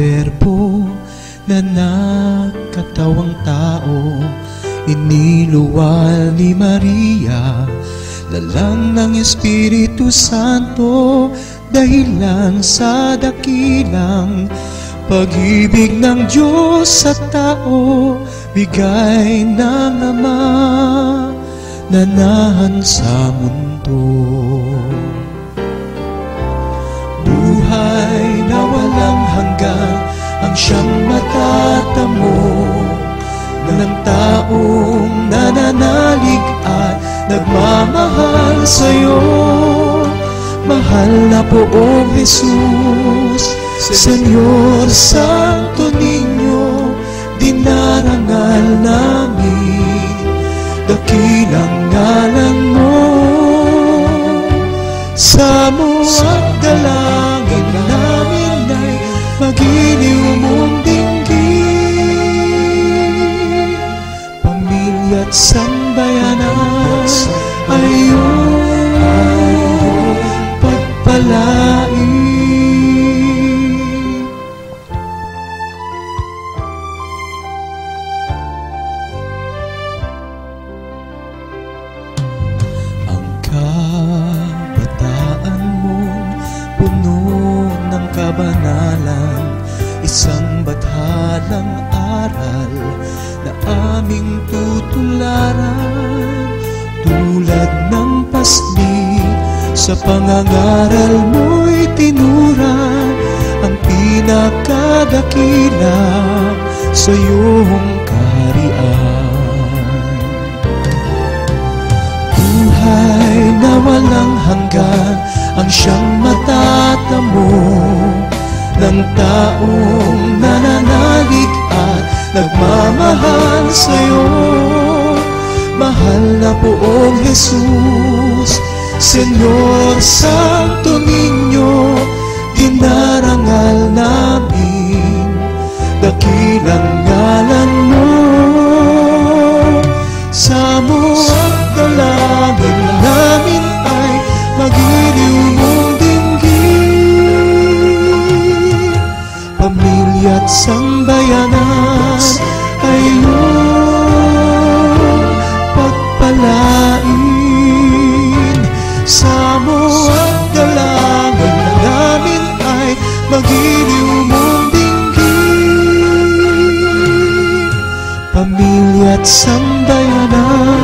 verbo na nakatawang tao. Iniluwal ni Maria Lalang ng Espiritu Santo Dahilan sa dakilang Pag-ibig ng Diyos sa tao. Bigay ng Ama Nanahan sa mundo matatamo ng taong nananalig at nagmamahal sa'yo. Mahal na poong Jesus, Senyor Santo Niño, dinarangal namin, dakilang ngalan mo. Sa mo sambayanan ay iyong pagpalain. Pangangaral mo'y tinuran Ang pinakadakila sa iyong kaharian Buhay na walang hanggan ang siyang matatamo ng taong nananalig at nagmamahal sa'yo. Mahal na poong Jesus, Senyor Santo Niño, dinarangal namin, dakilang ngalan mo. Sa at dalangin namin ay magiliw mong dinggin. Pamilya't sambayanan ay iyong magiliw mong dinggin. Pamilya't sambayanan